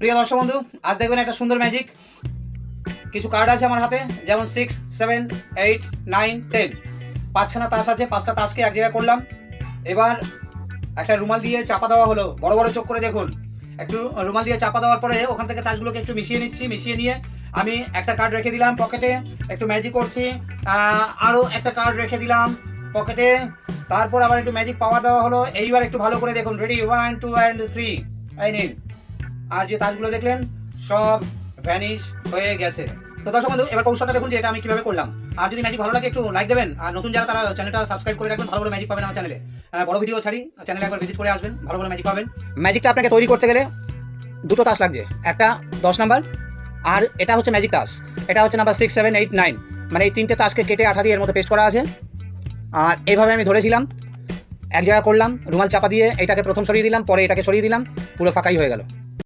প্রিয় দর্শক বন্ধু, আজ দেখবেন একটা সুন্দর ম্যাজিক কিছু কার্ড আছে আমার হাতে, যেমন six seven eight nine ten পাঁচখানা তাস আছে, পাঁচটা তাসকে এক জায়গায় করলাম। এবার একটা রুমাল দিয়ে চাপা দেওয়া হলো। বড় বড় চোখ করে দেখুন। একটু রুমাল দিয়ে চাপা দেওয়ার পরে ওখান থেকে তাসগুলোকে একটু মিশিয়ে নিচ্ছি, মিশিয়ে নিয়ে আমি একটা কার্ড রেখে দিলাম পকেটে একটু ম্যাজিক করছি। আরও একটা কার্ড রেখে দিলাম পকেটে তারপর আবার একটু ম্যাজিক পাওয়ার দেওয়া হলো। এইবার একটু ভালো করে দেখুন। Ready one two and three এই নিন। আর যে তাজগুলো দেখলেন, সব ভ্যানিশ হয়ে গেছে। তো দর্শক বন্ধু, এবার কৌশলটা দেখুন যে এটা আমি কীভাবে করলাম। আর যদি ম্যাজিক ভালো লাগে, একটু লাইক দেবেন। আর নতুন যারা তারা চ্যানেলটা সাবস্ক্রাইব করে রাখবেন, ভালো ভালো ম্যাজিক পাবেন আমার চ্যানেলে বড় ভিডিও ছাড়ি চ্যানেলে একবার ভিজিট করে আসবেন, ভালো ভালো ম্যাজিক পাবেন। ম্যাজিকটা আপনাকে তৈরি করতে গেলে দুটো তাস লাগছে। একটা দশ নাম্বার আর এটা হচ্ছে ম্যাজিক তাস এটা হচ্ছে number six seven eight nine মানে এই তিনটে তাসকে কেটে আঠা দিয়ে এর মধ্যে পেস্ট করা আছে। আর এইভাবে আমি ধরেছিলাম। এক জায়গা করলাম, রুমাল চাপা দিয়ে এটাকে প্রথম সরিয়ে দিলাম, পরে এটাকে সরিয়ে দিলাম, পুরো ফাঁকাই হয়ে গেল।